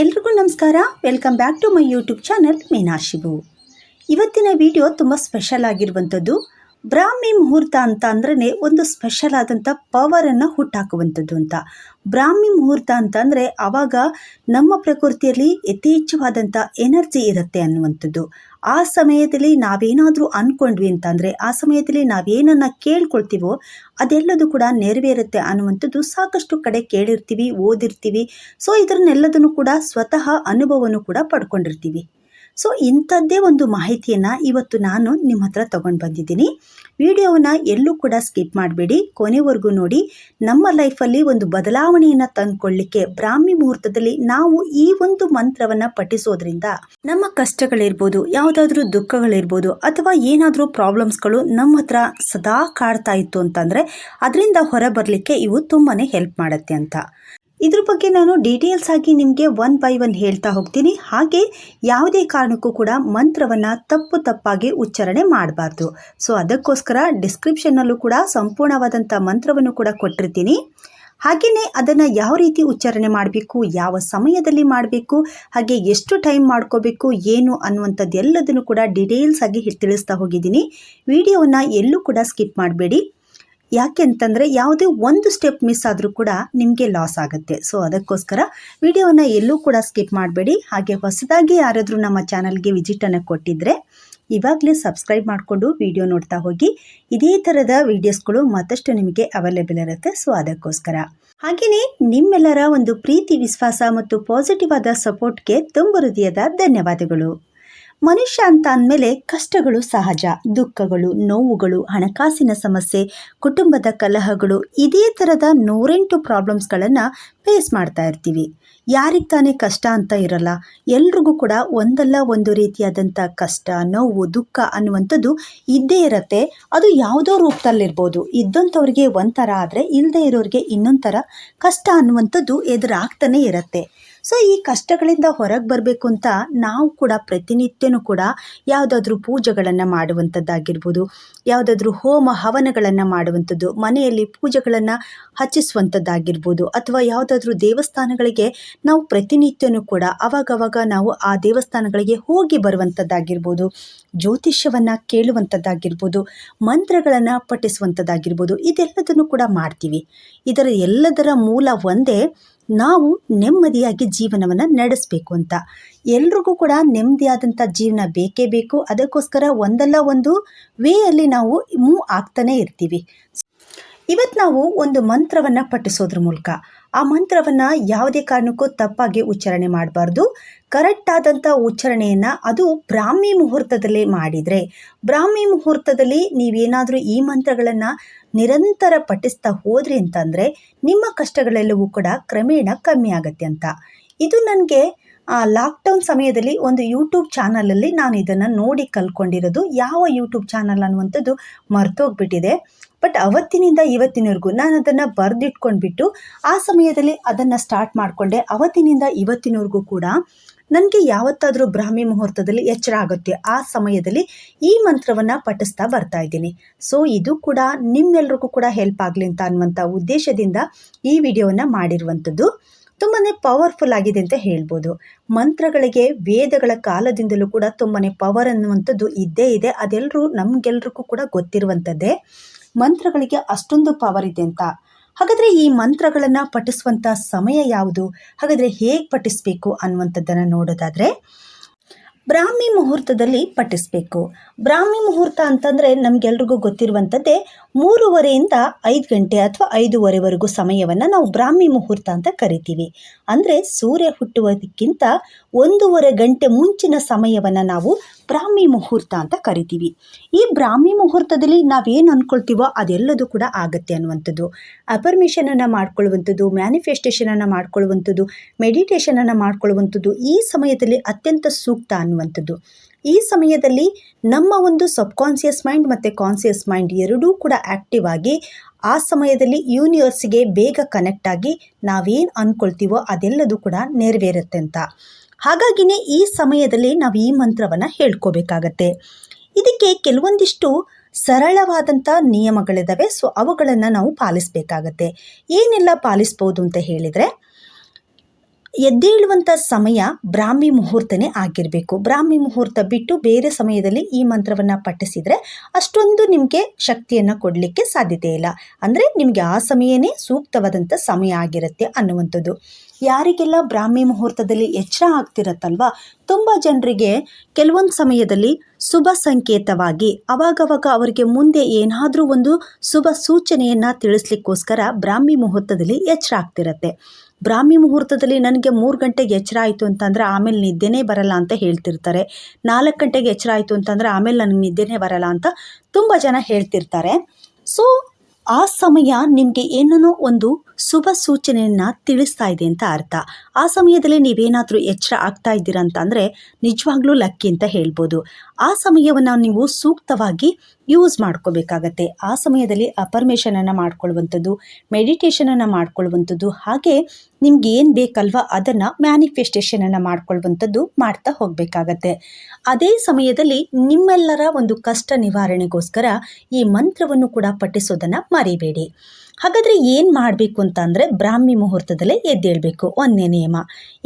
ಎಲ್ರಿಗೂ ನಮಸ್ಕಾರ. Welcome back to my YouTube channel ಮೀನಾಶಿಬು ಇವತ್ತಿನ ವಿಡಿಯೋ ತುಂಬ ಸ್ಪೆಷಲ್ ಆಗಿರುವಂಥದ್ದು ಬ್ರಾಹ್ಮಿ ಮುಹೂರ್ತ ಅಂತ ಅಂದ್ರೆ ಒಂದು ಸ್ಪೆಷಲ್ ಆದಂಥ ಪವರನ್ನು ಹುಟ್ಟಾಕುವಂಥದ್ದು ಅಂತ. ಬ್ರಾಹ್ಮಿ ಮುಹೂರ್ತ ಅಂತ ಅಂದರೆ ಆವಾಗ ನಮ್ಮ ಪ್ರಕೃತಿಯಲ್ಲಿ ಯಥೇಚ್ಛವಾದಂಥ ಎನರ್ಜಿ ಇರುತ್ತೆ ಅನ್ನುವಂಥದ್ದು. ಆ ಸಮಯದಲ್ಲಿ ನಾವೇನಾದರೂ ಅಂದ್ಕೊಂಡ್ವಿ ಅಂತಂದರೆ ಆ ಸಮಯದಲ್ಲಿ ನಾವೇನನ್ನ ಕೇಳ್ಕೊಳ್ತೀವೋ ಅದೆಲ್ಲದೂ ಕೂಡ ನೆರವೇರುತ್ತೆ ಅನ್ನುವಂಥದ್ದು ಸಾಕಷ್ಟು ಕಡೆ ಕೇಳಿರ್ತೀವಿ, ಓದಿರ್ತೀವಿ. ಸೊ ಇದ್ರನ್ನೆಲ್ಲದನ್ನು ಕೂಡ ಸ್ವತಃ ಅನುಭವನೂ ಕೂಡ ಪಡ್ಕೊಂಡಿರ್ತೀವಿ. ಸೊ ಇಂಥದ್ದೇ ಒಂದು ಮಾಹಿತಿಯನ್ನು ಇವತ್ತು ನಾನು ನಿಮ್ಮ ಹತ್ರ ತೊಗೊಂಡು ಬಂದಿದ್ದೀನಿ. ವಿಡಿಯೋವನ್ನು ಎಲ್ಲೂ ಕೂಡ ಸ್ಕಿಪ್ ಮಾಡಬೇಡಿ. ಕೊನೆವರೆಗೂ ನೋಡಿ. ನಮ್ಮ ಲೈಫಲ್ಲಿ ಒಂದು ಬದಲಾವಣೆಯನ್ನು ತಂದುಕೊಳ್ಳಿಕ್ಕೆ ಬ್ರಾಹ್ಮಿ ಮುಹೂರ್ತದಲ್ಲಿ ನಾವು ಈ ಒಂದು ಮಂತ್ರವನ್ನು ಪಠಿಸೋದ್ರಿಂದ ನಮ್ಮ ಕಷ್ಟಗಳಿರ್ಬೋದು, ಯಾವುದಾದ್ರೂ ದುಃಖಗಳಿರ್ಬೋದು, ಅಥವಾ ಏನಾದರೂ ಪ್ರಾಬ್ಲಮ್ಸ್ಗಳು ನಮ್ಮ ಹತ್ರ ಸದಾ ಕಾಡ್ತಾ ಇತ್ತು ಅಂತಂದರೆ, ಅದರಿಂದ ಹೊರಬರಲಿಕ್ಕೆ ಇವು ತುಂಬಾ ಹೆಲ್ಪ್ ಮಾಡುತ್ತೆ ಅಂತ. ಇದ್ರ ಬಗ್ಗೆ ನಾನು ಡೀಟೇಲ್ಸ್ ಆಗಿ ನಿಮಗೆ ಒನ್ ಬೈ ಒನ್ ಹೇಳ್ತಾ ಹೋಗ್ತೀನಿ. ಹಾಗೆ ಯಾವುದೇ ಕಾರಣಕ್ಕೂ ಕೂಡ ಮಂತ್ರವನ್ನು ತಪ್ಪು ತಪ್ಪಾಗಿ ಉಚ್ಚಾರಣೆ ಮಾಡಬಾರ್ದು. ಸೊ ಅದಕ್ಕೋಸ್ಕರ ಡಿಸ್ಕ್ರಿಪ್ಷನ್ನಲ್ಲೂ ಕೂಡ ಸಂಪೂರ್ಣವಾದಂಥ ಮಂತ್ರವನ್ನು ಕೂಡ ಕೊಟ್ಟಿರ್ತೀನಿ. ಹಾಗೆಯೇ ಅದನ್ನು ಯಾವ ರೀತಿ ಉಚ್ಚಾರಣೆ ಮಾಡಬೇಕು, ಯಾವ ಸಮಯದಲ್ಲಿ ಮಾಡಬೇಕು, ಹಾಗೆ ಎಷ್ಟು ಟೈಮ್ ಮಾಡ್ಕೋಬೇಕು, ಏನು ಅನ್ನುವಂಥದ್ದು ಎಲ್ಲದನ್ನು ಕೂಡ ಡೀಟೇಲ್ಸ್ ಆಗಿ ತಿಳಿಸ್ತಾ ಹೋಗಿದ್ದೀನಿ. ವಿಡಿಯೋವನ್ನು ಎಲ್ಲೂ ಕೂಡ ಸ್ಕಿಪ್ ಮಾಡಬೇಡಿ. ಯಾಕೆ ಅಂತಂದರೆ ಯಾವುದೇ ಒಂದು ಸ್ಟೆಪ್ ಮಿಸ್ ಆದರೂ ಕೂಡ ನಿಮಗೆ ಲಾಸ್ ಆಗುತ್ತೆ. ಸೊ ಅದಕ್ಕೋಸ್ಕರ ವಿಡಿಯೋನ ಎಲ್ಲೂ ಕೂಡ ಸ್ಕಿಪ್ ಮಾಡಬೇಡಿ. ಹಾಗೆ ಹೊಸದಾಗಿ ಯಾರಾದರೂ ನಮ್ಮ ಚಾನಲ್ಗೆ ವಿಸಿಟನ್ನು ಕೊಟ್ಟಿದ್ದರೆ ಇವಾಗಲೇ ಸಬ್ಸ್ಕ್ರೈಬ್ ಮಾಡಿಕೊಂಡು ವಿಡಿಯೋ ನೋಡ್ತಾ ಹೋಗಿ. ಇದೇ ಥರದ ವಿಡಿಯೋಸ್ಗಳು ಮತ್ತಷ್ಟು ನಿಮಗೆ ಅವೈಲೇಬಲ್ ಇರುತ್ತೆ. ಸೊ ಅದಕ್ಕೋಸ್ಕರ. ಹಾಗೆಯೇ ನಿಮ್ಮೆಲ್ಲರ ಒಂದು ಪ್ರೀತಿ, ವಿಶ್ವಾಸ ಮತ್ತು ಪಾಸಿಟಿವ್ ಆದ ಸಪೋರ್ಟ್ಗೆ ತುಂಬ ಹೃದಯದ ಧನ್ಯವಾದಗಳು. ಮನುಷ್ಯ ಅಂತ ಅಂದಮೇಲೆ ಕಷ್ಟಗಳು ಸಹಜ, ದುಃಖಗಳು, ನೋವುಗಳು, ಹಣಕಾಸಿನ ಸಮಸ್ಯೆ, ಕುಟುಂಬದ ಕಲಹಗಳು, ಇದೇ ಥರದ ನೂರೆಂಟು ಪ್ರಾಬ್ಲಮ್ಸ್ಗಳನ್ನು ಫೇಸ್ ಮಾಡ್ತಾ ಇರ್ತೀವಿ. ಯಾರಿಗೆ ತಾನೇ ಕಷ್ಟ ಅಂತ ಇರಲ್ಲ, ಎಲ್ರಿಗೂ ಕೂಡ ಒಂದಲ್ಲ ಒಂದು ರೀತಿಯಾದಂಥ ಕಷ್ಟ, ನೋವು, ದುಃಖ ಅನ್ನುವಂಥದ್ದು ಇದ್ದೇ ಇರುತ್ತೆ. ಅದು ಯಾವುದೋ ರೂಪದಲ್ಲಿರ್ಬೋದು. ಇದ್ದಂಥವ್ರಿಗೆ ಒಂಥರ ಆದರೆ ಇಲ್ಲದೆ ಇರೋರಿಗೆ ಇನ್ನೊಂಥರ ಥರ ಕಷ್ಟ ಅನ್ನುವಂಥದ್ದು ಎದುರಾಗ್ತಾನೆ ಇರುತ್ತೆ. ಸೊ ಈ ಕಷ್ಟಗಳಿಂದ ಹೊರಗೆ ಬರಬೇಕು ಅಂತ ನಾವು ಕೂಡ ಪ್ರತಿನಿತ್ಯನೂ ಕೂಡ ಯಾವುದಾದ್ರೂ ಪೂಜೆಗಳನ್ನು ಮಾಡುವಂಥದ್ದಾಗಿರ್ಬೋದು. ಯಾವುದಾದ್ರೂ ಹೋಮ ಹವನಗಳನ್ನು ಮಾಡುವಂಥದ್ದು, ಮನೆಯಲ್ಲಿ ಪೂಜೆಗಳನ್ನು ಹಚ್ಚಿಸುವಂಥದ್ದಾಗಿರ್ಬೋದು. ಅಥವಾ ಯಾವುದಾದ್ರೂ ದೇವಸ್ಥಾನಗಳಿಗೆ ನಾವು ಪ್ರತಿನಿತ್ಯನೂ ಕೂಡ ಅವಾಗವಾಗ ನಾವು ಆ ದೇವಸ್ಥಾನಗಳಿಗೆ ಹೋಗಿ ಬರುವಂಥದ್ದಾಗಿರ್ಬೋದು. ಜ್ಯೋತಿಷ್ಯವನ್ನು ಕೇಳುವಂಥದ್ದಾಗಿರ್ಬೋದು, ಮಂತ್ರಗಳನ್ನು ಪಠಿಸುವಂಥದ್ದಾಗಿರ್ಬೋದು, ಇದೆಲ್ಲದನ್ನು ಕೂಡ ಮಾಡ್ತೀವಿ. ಇದರ ಎಲ್ಲದರ ಮೂಲ ಒಂದೇ ನಾವು ನೆಮ್ಮದಿಯಾಗಿ ಜೀವನವನ್ನು ನಡೆಸಬೇಕು ಅಂತ. ಎಲ್ರಿಗೂ ಕೂಡ ನೆಮ್ಮದಿಯಾದಂಥ ಜೀವನ ಬೇಕೇ ಬೇಕು. ಅದಕ್ಕೋಸ್ಕರ ಒಂದಲ್ಲ ಒಂದು ವೇಯಲ್ಲಿ ನಾವು ಮೂ ಆಗ್ತಾನೆ ಇರ್ತೀವಿ. ಇವತ್ತು ನಾವು ಒಂದು ಮಂತ್ರವನ್ನು ಪಠಿಸೋದ್ರ ಮೂಲಕ. ಆ ಮಂತ್ರವನ್ನು ಯಾವುದೇ ಕಾರಣಕ್ಕೂ ತಪ್ಪಾಗಿ ಉಚ್ಚಾರಣೆ ಮಾಡಬಾರ್ದು. ಕರೆಕ್ಟ್ ಆದಂಥ ಉಚ್ಚಾರಣೆಯನ್ನು ಅದು ಬ್ರಾಹ್ಮಿ ಮುಹೂರ್ತದಲ್ಲಿ ಮಾಡಿದರೆ. ಬ್ರಾಹ್ಮಿ ಮುಹೂರ್ತದಲ್ಲಿ ನೀವೇನಾದರೂ ಈ ಮಂತ್ರಗಳನ್ನು ನಿರಂತರ ಪಠಿಸ್ತಾ ಹೋದ್ರಿ ಅಂತಂದರೆ ನಿಮ್ಮ ಕಷ್ಟಗಳೆಲ್ಲವೂ ಕೂಡ ಕ್ರಮೇಣ ಕಮ್ಮಿ ಆಗತ್ತೆ ಅಂತ. ಇದು ನನಗೆ ಲಾಕ್ಡೌನ್ ಸಮಯದಲ್ಲಿ ಒಂದು ಯೂಟ್ಯೂಬ್ ಚಾನಲಲ್ಲಿ ನಾನು ಇದನ್ನು ನೋಡಿ ಕಲ್ತ್ಕೊಂಡಿರೋದು. ಯಾವ ಯೂಟ್ಯೂಬ್ ಚಾನಲ್ ಅನ್ನುವಂಥದ್ದು ಮರ್ತೋಗ್ಬಿಟ್ಟಿದೆ. ಬಟ್ ಅವತ್ತಿನಿಂದ ಇವತ್ತಿನವರೆಗೂ ನಾನು ಅದನ್ನು ಬರೆದಿಟ್ಕೊಂಡ್ಬಿಟ್ಟು ಆ ಸಮಯದಲ್ಲಿ ಅದನ್ನು ಸ್ಟಾರ್ಟ್ ಮಾಡಿಕೊಂಡೆ. ಅವತ್ತಿನಿಂದ ಇವತ್ತಿನವರೆಗೂ ಕೂಡ ನನಗೆ ಯಾವತ್ತಾದರೂ ಬ್ರಾಹ್ಮಿ ಮುಹೂರ್ತದಲ್ಲಿ ಎಚ್ಚರ ಆಗುತ್ತೆ. ಆ ಸಮಯದಲ್ಲಿ ಈ ಮಂತ್ರವನ್ನು ಪಠಿಸ್ತಾ ಬರ್ತಾ ಇದ್ದೀನಿ. ಸೊ ಇದು ಕೂಡ ನಿಮ್ಮೆಲ್ರಿಗೂ ಕೂಡ ಹೆಲ್ಪ್ ಆಗಲಿ ಅಂತ ಅನ್ನುವಂಥ ಉದ್ದೇಶದಿಂದ ಈ ವಿಡಿಯೋವನ್ನು ಮಾಡಿರುವಂಥದ್ದು. ತುಂಬಾ ಪವರ್ಫುಲ್ ಆಗಿದೆ ಅಂತ ಹೇಳ್ಬೋದು. ಮಂತ್ರಗಳಿಗೆ, ವೇದಗಳ ಕಾಲದಿಂದಲೂ ಕೂಡ ತುಂಬಾ ಪವರ್ ಅನ್ನುವಂಥದ್ದು ಇದ್ದೇ ಇದೆ. ಅದೆಲ್ಲರೂ ನಮಗೆಲ್ರಿಗೂ ಕೂಡ ಗೊತ್ತಿರುವಂಥದ್ದೇ. ಮಂತ್ರಗಳಿಗೆ ಅಷ್ಟೊಂದು ಪವರ್ ಇದೆ ಅಂತ. ಹಾಗಾದರೆ ಈ ಮಂತ್ರಗಳನ್ನು ಪಠಿಸುವಂಥ ಸಮಯ ಯಾವುದು? ಹಾಗಾದರೆ ಹೇಗೆ ಪಠಿಸಬೇಕು ಅನ್ನುವಂಥದ್ದನ್ನು ನೋಡೋದಾದರೆ, ಬ್ರಾಹ್ಮಿ ಮುಹೂರ್ತದಲ್ಲಿ ಪಠಿಸಬೇಕು. ಬ್ರಾಹ್ಮಿ ಮುಹೂರ್ತ ಅಂತಂದರೆ ನಮಗೆಲ್ರಿಗೂ ಗೊತ್ತಿರುವಂಥದ್ದೇ ಮೂರುವರೆಯಿಂದ ಐದು ಗಂಟೆ ಅಥವಾ ಐದೂವರೆವರೆಗೂ ಸಮಯವನ್ನು ನಾವು ಬ್ರಾಹ್ಮಿ ಮುಹೂರ್ತ ಅಂತ ಕರಿತೀವಿ. ಅಂದರೆ ಸೂರ್ಯ ಹುಟ್ಟುವುದಕ್ಕಿಂತ ಒಂದೂವರೆ ಗಂಟೆ ಮುಂಚಿನ ಸಮಯವನ್ನು ನಾವು ಬ್ರಾಹ್ಮಿ ಮುಹೂರ್ತ ಅಂತ ಕರಿತೀವಿ. ಈ ಬ್ರಾಹ್ಮಿ ಮುಹೂರ್ತದಲ್ಲಿ ನಾವೇನು ಅಂದ್ಕೊಳ್ತೀವೋ ಅದೆಲ್ಲದೂ ಕೂಡ ಆಗುತ್ತೆ ಅನ್ನುವಂಥದ್ದು. ಅಪರ್ಮಿಷನನ್ನು ಮಾಡ್ಕೊಳ್ಳುವಂಥದ್ದು, ಮ್ಯಾನಿಫೆಸ್ಟೇಷನನ್ನು ಮಾಡ್ಕೊಳ್ಳುವಂಥದ್ದು, ಮೆಡಿಟೇಷನನ್ನು ಮಾಡ್ಕೊಳ್ಳುವಂಥದ್ದು ಈ ಸಮಯದಲ್ಲಿ ಅತ್ಯಂತ ಸೂಕ್ತ ಅನ್ನುವಂಥದ್ದು. ಈ ಸಮಯದಲ್ಲಿ ನಮ್ಮ ಒಂದು ಸಬ್ಕಾನ್ಸಿಯಸ್ ಮೈಂಡ್ ಮತ್ತು ಕಾನ್ಸಿಯಸ್ ಮೈಂಡ್ ಎರಡೂ ಕೂಡ ಆ್ಯಕ್ಟಿವ್ ಆಗಿ ಆ ಸಮಯದಲ್ಲಿ ಯೂನಿವರ್ಸ್ಗೆ ಬೇಗ ಕನೆಕ್ಟ್ ಆಗಿ ನಾವೇನು ಅಂದ್ಕೊಳ್ತೀವೋ ಅದೆಲ್ಲದೂ ಕೂಡ ನೆರವೇರುತ್ತೆ ಅಂತ. ಹಾಗಾಗಿನೇ ಈ ಸಮಯದಲ್ಲಿ ನಾವು ಈ ಮಂತ್ರವನ್ನು ಹೇಳ್ಕೋಬೇಕಾಗತ್ತೆ. ಇದಕ್ಕೆ ಕೆಲವೊಂದಿಷ್ಟು ಸರಳವಾದಂಥ ನಿಯಮಗಳಿದ್ದಾವೆ ಸೊ ಅವುಗಳನ್ನು ನಾವು ಪಾಲಿಸಬೇಕಾಗತ್ತೆ. ಏನೆಲ್ಲ ಪಾಲಿಸ್ಬೋದು ಅಂತ ಹೇಳಿದರೆ ಎದ್ದೇಳುವಂಥ ಸಮಯ ಬ್ರಾಹ್ಮಿ ಮುಹೂರ್ತನೇ ಆಗಿರಬೇಕು. ಬ್ರಾಹ್ಮಿ ಮುಹೂರ್ತ ಬಿಟ್ಟು ಬೇರೆ ಸಮಯದಲ್ಲಿ ಈ ಮಂತ್ರವನ್ನು ಪಠಿಸಿದರೆ ಅಷ್ಟೊಂದು ನಿಮಗೆ ಶಕ್ತಿಯನ್ನು ಕೊಡಲಿಕ್ಕೆ ಸಾಧ್ಯತೆ ಇಲ್ಲ ಅಂದರೆ ನಿಮಗೆ ಆ ಸಮಯನೇ ಸೂಕ್ತವಾದಂಥ ಸಮಯ ಆಗಿರುತ್ತೆ ಅನ್ನುವಂಥದ್ದು. ಯಾರಿಗೆಲ್ಲ ಬ್ರಾಹ್ಮಿ ಮುಹೂರ್ತದಲ್ಲಿ ಎಚ್ಚರ ಆಗ್ತಿರತ್ತಲ್ವ? ತುಂಬ ಜನರಿಗೆ ಕೆಲವೊಂದು ಸಮಯದಲ್ಲಿ ಶುಭ ಸಂಕೇತವಾಗಿ, ಅವಾಗವಾಗ ಅವರಿಗೆ ಮುಂದೆ ಏನಾದರೂ ಒಂದು ಶುಭ ಸೂಚನೆಯನ್ನು ತಿಳಿಸ್ಲಿಕ್ಕೋಸ್ಕರ ಬ್ರಾಹ್ಮಿ ಮುಹೂರ್ತದಲ್ಲಿ ಎಚ್ಚರ ಆಗ್ತಿರತ್ತೆ. ಬ್ರಾಹ್ಮಿ ಮುಹೂರ್ತದಲ್ಲಿ ನನಗೆ ಮೂರು ಗಂಟೆಗೆ ಎಚ್ಚರ ಆಯಿತು ಅಂತಂದರೆ ಆಮೇಲೆ ನಿದ್ದೆನೇ ಬರಲ್ಲ ಅಂತ ಹೇಳ್ತಿರ್ತಾರೆ. ನಾಲ್ಕು ಗಂಟೆಗೆ ಎಚ್ಚರ ಆಯಿತು ಅಂತಂದರೆ ಆಮೇಲೆ ನನಗೆ ನಿದ್ದೆನೇ ಬರಲ್ಲ ಅಂತ ತುಂಬ ಜನ ಹೇಳ್ತಿರ್ತಾರೆ. ಸೊ ಆ ಸಮಯ ನಿಮಗೆ ಏನನ್ನೋ ಒಂದು ಶುಭ ಸೂಚನೆಯನ್ನ ತಿಳಿಸ್ತಾ ಇದೆ ಅಂತ ಅರ್ಥ. ಆ ಸಮಯದಲ್ಲಿ ನೀವೇನಾದರೂ ಎಚ್ಚರ ಆಗ್ತಾ ಇದ್ದೀರಾ ಅಂತ ಅಂದರೆ ನಿಜವಾಗ್ಲೂ ಲಕ್ಕಿ ಅಂತ ಹೇಳ್ಬೋದು. ಆ ಸಮಯವನ್ನು ನೀವು ಸೂಕ್ತವಾಗಿ ಯೂಸ್ ಮಾಡ್ಕೋಬೇಕಾಗತ್ತೆ. ಆ ಸಮಯದಲ್ಲಿ ಅಪರ್ಮೇಷನನ್ನು ಮಾಡ್ಕೊಳ್ಳುವಂಥದ್ದು ಮೆಡಿಟೇಷನನ್ನು ಮಾಡ್ಕೊಳ್ಳುವಂಥದ್ದು, ಹಾಗೆ ನಿಮ್ಗೆ ಏನು ಬೇಕಲ್ವ ಅದನ್ನು ಮ್ಯಾನಿಫೆಸ್ಟೇಷನನ್ನು ಮಾಡ್ಕೊಳ್ಳುವಂಥದ್ದು ಮಾಡ್ತಾ ಹೋಗಬೇಕಾಗತ್ತೆ. ಅದೇ ಸಮಯದಲ್ಲಿ ನಿಮ್ಮೆಲ್ಲರ ಒಂದು ಕಷ್ಟ ನಿವಾರಣೆಗೋಸ್ಕರ ಈ ಮಂತ್ರವನ್ನು ಕೂಡ ಪಠಿಸೋದನ್ನು ಮರಿಬೇಡಿ. ಹಾಗಾದರೆ ಏನು ಮಾಡಬೇಕು ಅಂತ ಅಂದರೆ ಬ್ರಾಹ್ಮಿ ಮುಹೂರ್ತದಲ್ಲೇ ಎದ್ದೇಳಬೇಕು. ಒಂದನೇ ನಿಯಮ.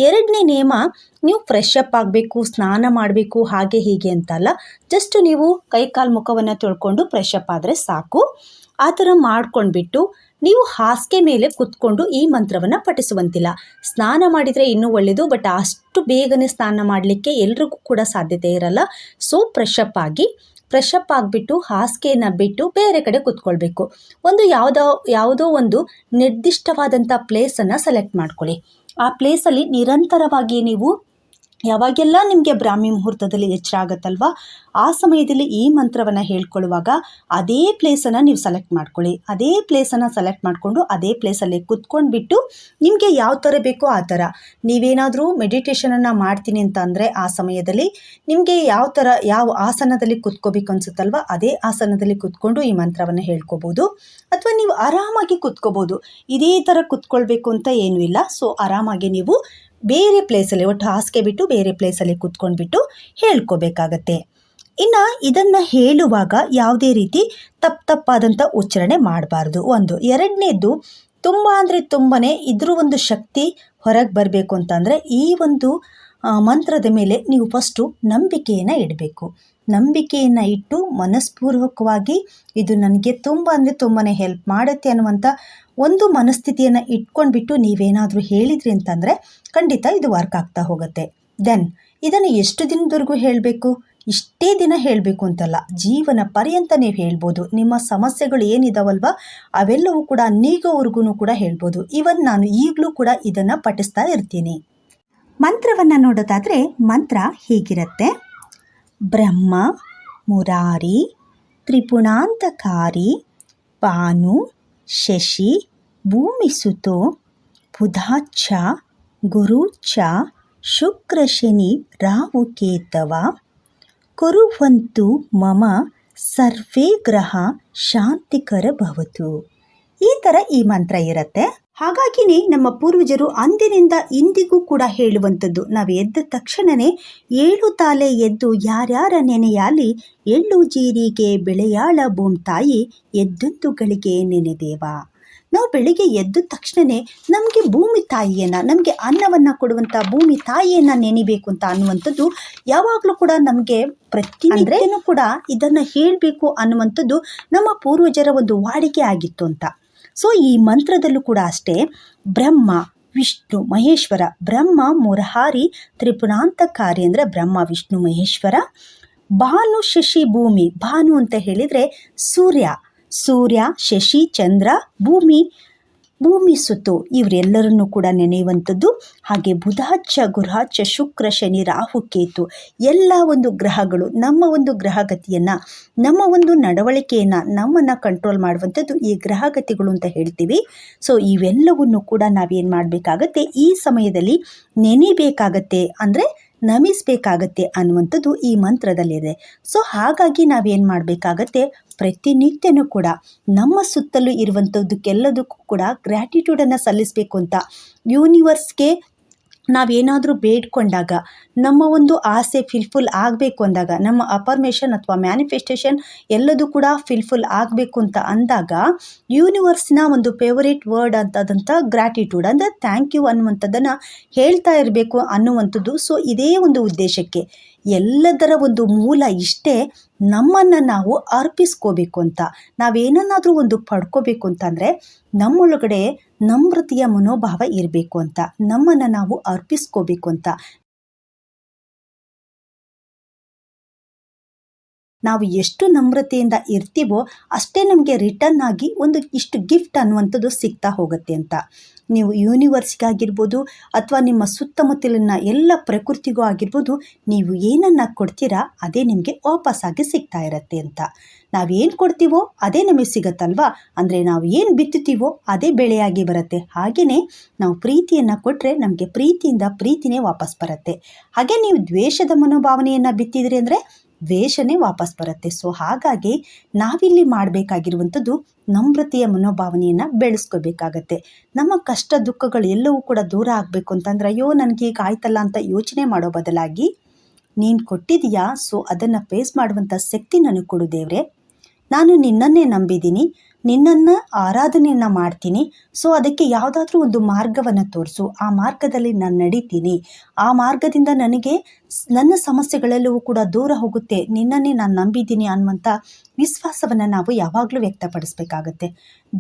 ಎರಡನೇ ನಿಯಮ, ನೀವು ಫ್ರೆಶ್ ಅಪ್ ಆಗಬೇಕು, ಸ್ನಾನ ಮಾಡಬೇಕು, ಹಾಗೆ ಹೀಗೆ ಅಂತಲ್ಲ. ಜಸ್ಟ್ ನೀವು ಕೈ ಕಾಲು ಮುಖವನ್ನು ತೊಳ್ಕೊಂಡು ಫ್ರೆಶ್ ಅಪ್ ಆದರೆ ಸಾಕು. ಆ ಥರ ಮಾಡ್ಕೊಂಡ್ಬಿಟ್ಟು ನೀವು ಹಾಸಿಗೆ ಮೇಲೆ ಕುತ್ಕೊಂಡು ಈ ಮಂತ್ರವನ್ನು ಪಠಿಸುವಂತಿಲ್ಲ. ಸ್ನಾನ ಮಾಡಿದರೆ ಇನ್ನೂ ಒಳ್ಳೆಯದು ಬಟ್ ಅಷ್ಟು ಬೇಗನೆ ಸ್ನಾನ ಮಾಡಲಿಕ್ಕೆ ಎಲ್ರಿಗೂ ಕೂಡ ಸಾಧ್ಯತೆ ಇರಲ್ಲ. ಸೊ ಫ್ರೆಶ್ ಅಪ್ ಆಗಿ ಫ್ರೆಶ್ ಅಪ್ ಆಗಿಬಿಟ್ಟು ಹಾಸಿಗೆನ ಬಿಟ್ಟು ಬೇರೆ ಕಡೆ ಕುತ್ಕೊಳ್ಬೇಕು. ಒಂದು ಯಾವುದೋ ಯಾವುದೋ ಒಂದು ನಿರ್ದಿಷ್ಟವಾದಂಥ ಪ್ಲೇಸನ್ನು ಸೆಲೆಕ್ಟ್ ಮಾಡ್ಕೊಳ್ಳಿ. ಆ ಪ್ಲೇಸಲ್ಲಿ ನಿರಂತರವಾಗಿ ನೀವು ಯಾವಾಗೆಲ್ಲ ನಿಮಗೆ ಬ್ರಾಹ್ಮಿ ಮುಹೂರ್ತದಲ್ಲಿ ಎಚ್ಚರ ಆಗುತ್ತಲ್ವ, ಆ ಸಮಯದಲ್ಲಿ ಈ ಮಂತ್ರವನ್ನು ಹೇಳ್ಕೊಳ್ಳುವಾಗ ಅದೇ ಪ್ಲೇಸನ್ನು ನೀವು ಸೆಲೆಕ್ಟ್ ಮಾಡ್ಕೊಳ್ಳಿ. ಅದೇ ಪ್ಲೇಸನ್ನು ಸೆಲೆಕ್ಟ್ ಮಾಡಿಕೊಂಡು ಅದೇ ಪ್ಲೇಸಲ್ಲಿ ಕುತ್ಕೊಂಡ್ಬಿಟ್ಟು ನಿಮಗೆ ಯಾವ ಥರ ಬೇಕೋ ಆ ಥರ. ನೀವೇನಾದರೂ ಮೆಡಿಟೇಷನನ್ನು ಮಾಡ್ತೀನಿ ಅಂತ ಅಂದರೆ ಆ ಸಮಯದಲ್ಲಿ ನಿಮಗೆ ಯಾವ ಥರ, ಯಾವ ಆಸನದಲ್ಲಿ ಕುತ್ಕೋಬೇಕು ಅನಿಸುತ್ತಲ್ವ, ಅದೇ ಆಸನದಲ್ಲಿ ಕುತ್ಕೊಂಡು ಈ ಮಂತ್ರವನ್ನು ಹೇಳ್ಕೊಬೋದು. ಅಥವಾ ನೀವು ಆರಾಮಾಗಿ ಕುತ್ಕೋಬೋದು. ಇದೇ ಥರ ಕುತ್ಕೊಳ್ಬೇಕು ಅಂತ ಏನೂ ಇಲ್ಲ. ಸೊ ಆರಾಮಾಗಿ ನೀವು ಬೇರೆ ಪ್ಲೇಸಲ್ಲಿ ಒಟ್ಟು ಹಾಸಿಗೆ ಬಿಟ್ಟು ಬೇರೆ ಪ್ಲೇಸಲ್ಲಿ ಕೂತ್ಕೊಂಡ್ಬಿಟ್ಟು ಹೇಳ್ಕೋಬೇಕಾಗತ್ತೆ. ಇನ್ನು ಇದನ್ನು ಹೇಳುವಾಗ ಯಾವುದೇ ರೀತಿ ತಪ್ಪು ತಪ್ಪಾದಂಥ ಉಚ್ಚಾರಣೆ ಮಾಡಬಾರ್ದು. ಒಂದು ಎರಡನೇದು ತುಂಬ ಅಂದರೆ ತುಂಬಾ ಇದ್ರ ಒಂದು ಶಕ್ತಿ ಹೊರಗೆ ಬರಬೇಕು ಅಂತಂದರೆ ಈ ಒಂದು ಮಂತ್ರದ ಮೇಲೆ ನೀವು ಫಸ್ಟು ನಂಬಿಕೆಯನ್ನು ಇಡಬೇಕು. ನಂಬಿಕೆಯನ್ನು ಇಟ್ಟು ಮನಸ್ಪೂರ್ವಕವಾಗಿ ಇದು ನನಗೆ ತುಂಬ ಅಂದರೆ ತುಂಬಾ ಹೆಲ್ಪ್ ಮಾಡುತ್ತೆ ಅನ್ನುವಂಥ ಒಂದು ಮನಸ್ಥಿತಿಯನ್ನು ಇಟ್ಕೊಂಡ್ಬಿಟ್ಟು ನೀವೇನಾದರೂ ಹೇಳಿದ್ರಿ ಅಂತಂದರೆ ಖಂಡಿತ ಇದು ವರ್ಕ್ ಆಗ್ತಾ ಹೋಗುತ್ತೆ. ದೆನ್ ಇದನ್ನು ಎಷ್ಟು ದಿನದವರೆಗೂ ಹೇಳಬೇಕು? ಇಷ್ಟೇ ದಿನ ಹೇಳಬೇಕು ಅಂತಲ್ಲ, ಜೀವನ ಪರ್ಯಂತ ನೀವು ಹೇಳ್ಬೋದು. ನಿಮ್ಮ ಸಮಸ್ಯೆಗಳು ಏನಿದಾವಲ್ವ, ಅವೆಲ್ಲವೂ ಕೂಡ ನೀಗೋವರೆಗೂ ಕೂಡ ಹೇಳ್ಬೋದು. ಇವನ್ ನಾನು ಈಗಲೂ ಕೂಡ ಇದನ್ನು ಪಠಿಸ್ತಾ ಇರ್ತೀನಿ. ಮಂತ್ರವನ್ನು ನೋಡೋದಾದರೆ ಮಂತ್ರ ಹೀಗಿರುತ್ತೆ. ಬ್ರಹ್ಮ, ಮುರಾರಿ, ತ್ರಿಪುಣಾಂತಕಾರಿ, ಪಾನು, ಶಶಿ ಭೂಮಿಸುತೋ ಬುಧಾಚ್ಛ, ಗುರುಚ್ಛ, ಶುಕ್ರ ಶನಿ, ರಾಹು ಕೇತವ ಕುರುವಂತು ಮಮ, ಸರ್ವೇ ಗ್ರಹ, ಶಾಂತಿಕರ ಭವತು. ಈ ಥರ ಈ ಮಂತ್ರ ಇರುತ್ತೆ. ಹಾಗಾಗಿನೇ ನಮ್ಮ ಪೂರ್ವಜರು ಅಂದಿನಿಂದ ಇಂದಿಗೂ ಕೂಡ ಹೇಳುವಂಥದ್ದು. ನಾವು ಎದ್ದ ತಕ್ಷಣವೇ ಏಳು ತಾಲೆ ಎದ್ದು ಯಾರ್ಯಾರ ನೆನೆಯಾಲಿ ಎಳ್ಳು ಜೀರಿಗೆ ಬೆಳೆಯಾಳ ತಾಯಿ ಎದ್ದೊಂದು ಗಳಿಗೆ ನೆನೆದೇವ ನಾವು ಬೆಳಿಗ್ಗೆ ಎದ್ದ ತಕ್ಷಣವೇ ನಮಗೆ ಭೂಮಿ ತಾಯಿಯನ್ನು ನಮಗೆ ಅನ್ನವನ್ನು ಕೊಡುವಂಥ ಭೂಮಿ ತಾಯಿಯನ್ನು ನೆನಿಬೇಕು ಅಂತ ಅನ್ನುವಂಥದ್ದು ಯಾವಾಗಲೂ ಕೂಡ ನಮಗೆ ಪ್ರತಿನಿತ್ಯನೂ ಕೂಡ ಇದನ್ನು ಹೇಳಬೇಕು ಅನ್ನುವಂಥದ್ದು ನಮ್ಮ ಪೂರ್ವಜರ ಒಂದು ವಾಡಿಕೆ ಆಗಿತ್ತು ಅಂತ. ಸೊ ಈ ಮಂತ್ರದಲ್ಲೂ ಕೂಡ ಅಷ್ಟೇ, ಬ್ರಹ್ಮ, ವಿಷ್ಣು, ಮಹೇಶ್ವರ, ಬ್ರಹ್ಮ, ಮುರಹಾರಿ ತ್ರಿಪುರಾಂತಕಾರಿ ಅಂದರೆ ಬ್ರಹ್ಮ, ವಿಷ್ಣು, ಮಹೇಶ್ವರ, ಭಾನು, ಶಶಿ, ಭೂಮಿ. ಭಾನು ಅಂತ ಹೇಳಿದರೆ ಸೂರ್ಯ. ಸೂರ್ಯ, ಶಶಿ, ಚಂದ್ರ, ಭೂಮಿ. ಭೂಮಿ ಸುತ್ತು. ಇವರೆಲ್ಲರನ್ನೂ ಕೂಡ ನೆನೆಯುವಂಥದ್ದು ಹಾಗೆ ಬುಧಾಚ ಗುರುಹಾಚ ಶುಕ್ರ, ಶನಿ, ರಾಹು, ಕೇತು ಎಲ್ಲ ಒಂದು ಗ್ರಹಗಳು ನಮ್ಮ ಒಂದು ಗ್ರಹಗತಿಯನ್ನು, ನಮ್ಮ ಒಂದು ನಡವಳಿಕೆಯನ್ನು, ನಮ್ಮನ್ನು ಕಂಟ್ರೋಲ್ ಮಾಡುವಂಥದ್ದು ಈ ಗ್ರಹಗತಿಗಳು ಅಂತ ಹೇಳ್ತೀವಿ. ಸೊ ಇವೆಲ್ಲವನ್ನು ಕೂಡ ನಾವೇನು ಮಾಡಬೇಕಾಗತ್ತೆ? ಈ ಸಮಯದಲ್ಲಿ ನೆನೆಬೇಕಾಗತ್ತೆ ಅಂದರೆ ನಮಿಸಬೇಕಾಗತ್ತೆ ಅನ್ನುವಂಥದ್ದು ಈ ಮಂತ್ರದಲ್ಲಿದೆ. ಸೊ ಹಾಗಾಗಿ ನಾವೇನು ಮಾಡಬೇಕಾಗತ್ತೆ? ಪ್ರತಿನಿತ್ಯನೂ ಕೂಡ ನಮ್ಮ ಸುತ್ತಲೂ ಇರುವಂಥದ್ದಕ್ಕೆಲ್ಲದಕ್ಕೂ ಕೂಡ ಗ್ರ್ಯಾಟಿಟ್ಯೂಡನ್ನು ಸಲ್ಲಿಸಬೇಕು ಅಂತ ಯೂನಿವರ್ಸ್ಗೆ ನಾವೇನಾದರೂ ಬೇಡ್ಕೊಂಡಾಗ, ನಮ್ಮ ಒಂದು ಆಸೆ ಫಿಲ್ಫುಲ್ ಆಗಬೇಕು ಅಂದಾಗ, ನಮ್ಮ ಅಪರ್ಮೇಷನ್ ಅಥವಾ ಮ್ಯಾನಿಫೆಸ್ಟೇಷನ್ ಎಲ್ಲದೂ ಕೂಡ ಫಿಲ್ಫುಲ್ ಆಗಬೇಕು ಅಂತ ಅಂದಾಗ ಯೂನಿವರ್ಸ್ನ ಒಂದು ಫೇವರೇಟ್ ವರ್ಡ್ ಅಂತದಂಥ ಗ್ರ್ಯಾಟಿಟ್ಯೂಡ್ ಅಂದರೆ ಥ್ಯಾಂಕ್ ಯು ಅನ್ನುವಂಥದ್ದನ್ನು ಹೇಳ್ತಾ ಇರಬೇಕು ಅನ್ನುವಂಥದ್ದು. ಸೊ ಇದೇ ಒಂದು ಉದ್ದೇಶಕ್ಕೆ ಎಲ್ಲದರ ಒಂದು ಮೂಲ ಇಷ್ಟೇ ನಮ್ಮನ್ನು ನಾವು ಅರ್ಪಿಸ್ಕೋಬೇಕು ಅಂತ. ನಾವೇನನ್ನಾದರೂ ಒಂದು ಪಡ್ಕೋಬೇಕು ಅಂತಂದರೆ ನಮ್ಮೊಳಗಡೆ ನಮ್ರತೆಯ ಮನೋಭಾವ ಇರಬೇಕು ಅಂತ. ನಮ್ಮನ್ನು ನಾವು ಅರ್ಪಿಸ್ಕೋಬೇಕು ಅಂತ. ನಾವು ಎಷ್ಟು ನಮ್ರತೆಯಿಂದ ಇರ್ತೀವೋ ಅಷ್ಟೇ ನಮಗೆ ರಿಟರ್ನ್ ಆಗಿ ಒಂದು ಇಷ್ಟು ಗಿಫ್ಟ್ ಅನ್ನುವಂಥದ್ದು ಸಿಗ್ತಾ ಹೋಗುತ್ತೆ ಅಂತ. ನೀವು ಯೂನಿವರ್ಸ್ಗಾಗಿರ್ಬೋದು ಅಥವಾ ನಿಮ್ಮ ಸುತ್ತಮುತ್ತಲಿನ ಎಲ್ಲ ಪ್ರಕೃತಿಗೂ ಆಗಿರ್ಬೋದು ನೀವು ಏನನ್ನು ಕೊಡ್ತೀರಾ ಅದೇ ನಿಮಗೆ ವಾಪಸ್ಸಾಗಿ ಸಿಗ್ತಾ ಇರತ್ತೆ ಅಂತ. ನಾವೇನು ಕೊಡ್ತೀವೋ ಅದೇ ನಮಗೆ ಸಿಗತ್ತಲ್ವಾ? ಅಂದರೆ ನಾವು ಏನು ಬಿತ್ತುತ್ತೀವೋ ಅದೇ ಬೆಳೆಯಾಗಿ ಬರುತ್ತೆ. ಹಾಗೆಯೇ ನಾವು ಪ್ರೀತಿಯನ್ನು ಕೊಟ್ಟರೆ ನಮಗೆ ಪ್ರೀತಿಯಿಂದ ಪ್ರೀತಿನೇ ವಾಪಸ್ ಬರುತ್ತೆ. ಹಾಗೆ ನೀವು ದ್ವೇಷದ ಮನೋಭಾವನೆಯನ್ನು ಬಿತ್ತಿದ್ರಿ ಅಂದರೆ ದ್ವೇಷನೇ ವಾಪಸ್ ಬರುತ್ತೆ. ಸೊ ಹಾಗಾಗಿ ನಾವಿಲ್ಲಿ ಮಾಡಬೇಕಾಗಿರುವಂಥದ್ದು ನಮ್ರತೆಯ ಮನೋಭಾವನೆಯನ್ನು ಬೆಳೆಸ್ಕೋಬೇಕಾಗತ್ತೆ. ನಮ್ಮ ಕಷ್ಟ ದುಃಖಗಳು ಎಲ್ಲವೂ ಕೂಡ ದೂರ ಆಗಬೇಕು ಅಂತಂದ್ರೆ, ಅಯ್ಯೋ, ನನಗೆ ಈಗ ಆಯ್ತಲ್ಲ ಅಂತ ಯೋಚನೆ ಮಾಡೋ ಬದಲಾಗಿ ನೀನು ಕೊಟ್ಟಿದೀಯಾ ಸೊ ಅದನ್ನು ಫೇಸ್ ಮಾಡುವಂಥ ಶಕ್ತಿ ನನಗೆ ಕೊಡು ದೇವ್ರೆ. ನಾನು ನಿನ್ನನ್ನೇ ನಂಬಿದ್ದೀನಿ. ನಿನ್ನನ್ನು ಆರಾಧನೆಯನ್ನು ಮಾಡ್ತೀನಿ. ಸೊ ಅದಕ್ಕೆ ಯಾವುದಾದ್ರೂ ಒಂದು ಮಾರ್ಗವನ್ನು ತೋರಿಸು. ಆ ಮಾರ್ಗದಲ್ಲಿ ನಾನು ನಡೀತೀನಿ. ಆ ಮಾರ್ಗದಿಂದ ನನಗೆ ನನ್ನ ಸಮಸ್ಯೆಗಳೆಲ್ಲವೂ ಕೂಡ ದೂರ ಹೋಗುತ್ತೆ. ನಿನ್ನನ್ನೇ ನಾನು ನಂಬಿದ್ದೀನಿ ಅನ್ನುವಂಥ ವಿಶ್ವಾಸವನ್ನು ನಾವು ಯಾವಾಗಲೂ ವ್ಯಕ್ತಪಡಿಸ್ಬೇಕಾಗತ್ತೆ.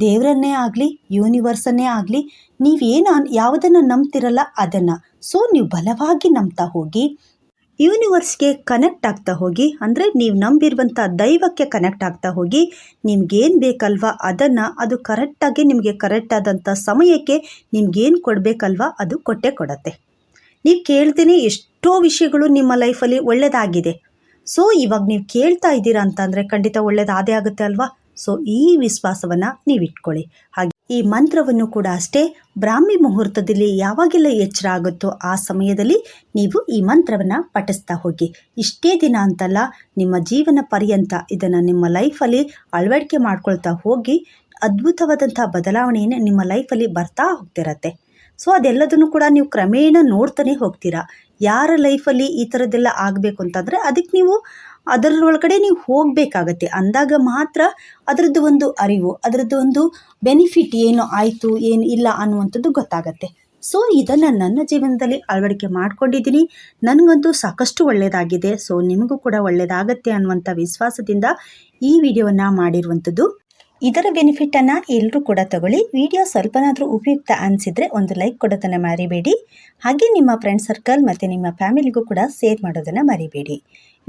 ದೇವರನ್ನೇ ಆಗಲಿ, ಯೂನಿವರ್ಸನ್ನೇ ಆಗಲಿ, ನೀವೇನು ಯಾವುದನ್ನು ನಂಬ್ತಿರಲ್ಲ ಅದನ್ನು. ಸೊ ನೀವು ಬಲವಾಗಿ ನಂಬ್ತಾ ಹೋಗಿ ಯೂನಿವರ್ಸ್ಗೆ ಕನೆಕ್ಟ್ ಆಗ್ತಾ ಹೋಗಿ, ಅಂದರೆ ನೀವು ನಂಬಿರುವಂಥ ದೈವಕ್ಕೆ ಕನೆಕ್ಟ್ ಆಗ್ತಾ ಹೋಗಿ, ನಿಮ್ಗೇನು ಬೇಕಲ್ವಾ ಅದನ್ನು ಅದು ಕರೆಕ್ಟಾಗಿ ನಿಮಗೆ ಕರೆಕ್ಟಾದಂಥ ಸಮಯಕ್ಕೆ ನಿಮ್ಗೇನು ಕೊಡಬೇಕಲ್ವಾ ಅದು ಕೊಟ್ಟೆ ಕೊಡತ್ತೆ. ನೀವು ಕೇಳ್ತೀನಿ ಎಷ್ಟೋ ವಿಷಯಗಳು ನಿಮ್ಮ ಲೈಫಲ್ಲಿ ಒಳ್ಳೆಯದಾಗಿದೆ ಸೊ ಇವಾಗ ನೀವು ಕೇಳ್ತಾ ಇದ್ದೀರಾ ಅಂತಂದರೆ ಖಂಡಿತ ಒಳ್ಳೇದಾದೇ ಆಗುತ್ತೆ ಅಲ್ವಾ? ಸೊ ಈ ವಿಶ್ವಾಸವನ್ನು ನೀವು ಇಟ್ಕೊಳ್ಳಿ. ಹಾಗೆ ಈ ಮಂತ್ರವನ್ನು ಕೂಡ ಅಷ್ಟೇ ಬ್ರಾಹ್ಮಿ ಮುಹೂರ್ತದಲ್ಲಿ ಯಾವಾಗೆಲ್ಲ ಎಚ್ಚರ ಆಗುತ್ತೋ ಆ ಸಮಯದಲ್ಲಿ ನೀವು ಈ ಮಂತ್ರವನ್ನು ಪಠಿಸ್ತಾ ಹೋಗಿ. ಇಷ್ಟೇ ದಿನ ಅಂತಲ್ಲ, ನಿಮ್ಮ ಜೀವನ ಪರ್ಯಂತ ಇದನ್ನು ನಿಮ್ಮ ಲೈಫಲ್ಲಿ ಅಳವಡಿಕೆ ಮಾಡ್ಕೊಳ್ತಾ ಹೋಗಿ ಅದ್ಭುತವಾದಂಥ ಬದಲಾವಣೆಯನ್ನು ನಿಮ್ಮ ಲೈಫಲ್ಲಿ ಬರ್ತಾ ಹೋಗ್ತಿರತ್ತೆ. ಸೊ, ಅದೆಲ್ಲದನ್ನು ಕೂಡ ನೀವು ಕ್ರಮೇಣ ನೋಡ್ತಾನೆ ಹೋಗ್ತೀರಾ. ಯಾರ ಲೈಫಲ್ಲಿ ಈ ಥರದ್ದೆಲ್ಲ ಆಗಬೇಕು ಅಂತಂದರೆ ಅದಕ್ಕೆ ನೀವು ಅದರೊಳಗಡೆ ನೀವು ಹೋಗಬೇಕಾಗತ್ತೆ. ಅಂದಾಗ ಮಾತ್ರ ಅದರದ್ದು ಒಂದು ಅರಿವು, ಅದರದ್ದು ಒಂದು ಬೆನಿಫಿಟ್ ಏನು ಆಯಿತು, ಏನು ಇಲ್ಲ ಅನ್ನುವಂಥದ್ದು ಗೊತ್ತಾಗತ್ತೆ. ಸೊ ಇದನ್ನು ನನ್ನ ಜೀವನದಲ್ಲಿ ಅಳವಡಿಕೆ ಮಾಡ್ಕೊಂಡಿದ್ದೀನಿ. ನನಗಂತೂ ಸಾಕಷ್ಟು ಒಳ್ಳೆಯದಾಗಿದೆ ಸೊ ನಿಮಗೂ ಕೂಡ ಒಳ್ಳೆಯದಾಗತ್ತೆ ಅನ್ನುವಂಥ ವಿಶ್ವಾಸದಿಂದ ಈ ವಿಡಿಯೋವನ್ನು ಮಾಡಿರುವಂಥದ್ದು ಇದರ ಬೆನಿಫಿಟನ್ನು ಎಲ್ಲರೂ ಕೂಡ ತಗೊಳ್ಳಿ. ವಿಡಿಯೋ ಸ್ವಲ್ಪನಾದರೂ ಉಪಯುಕ್ತ ಅನಿಸಿದರೆ ಒಂದು ಲೈಕ್ ಕೊಡೋದನ್ನು ಮರಿಬೇಡಿ. ಹಾಗೆ ನಿಮ್ಮ ಫ್ರೆಂಡ್ ಸರ್ಕಲ್ ಮತ್ತು ನಿಮ್ಮ ಫ್ಯಾಮಿಲಿಗೂ ಕೂಡ ಶೇರ್ ಮಾಡೋದನ್ನು ಮರಿಬೇಡಿ.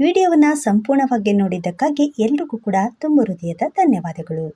ವಿಡಿಯೋವನ್ನು ಸಂಪೂರ್ಣವಾಗಿ ನೋಡಿದ್ದಕ್ಕಾಗಿ ಎಲ್ರಿಗೂ ಕೂಡ ತುಂಬ ಹೃದಯದ ಧನ್ಯವಾದಗಳು.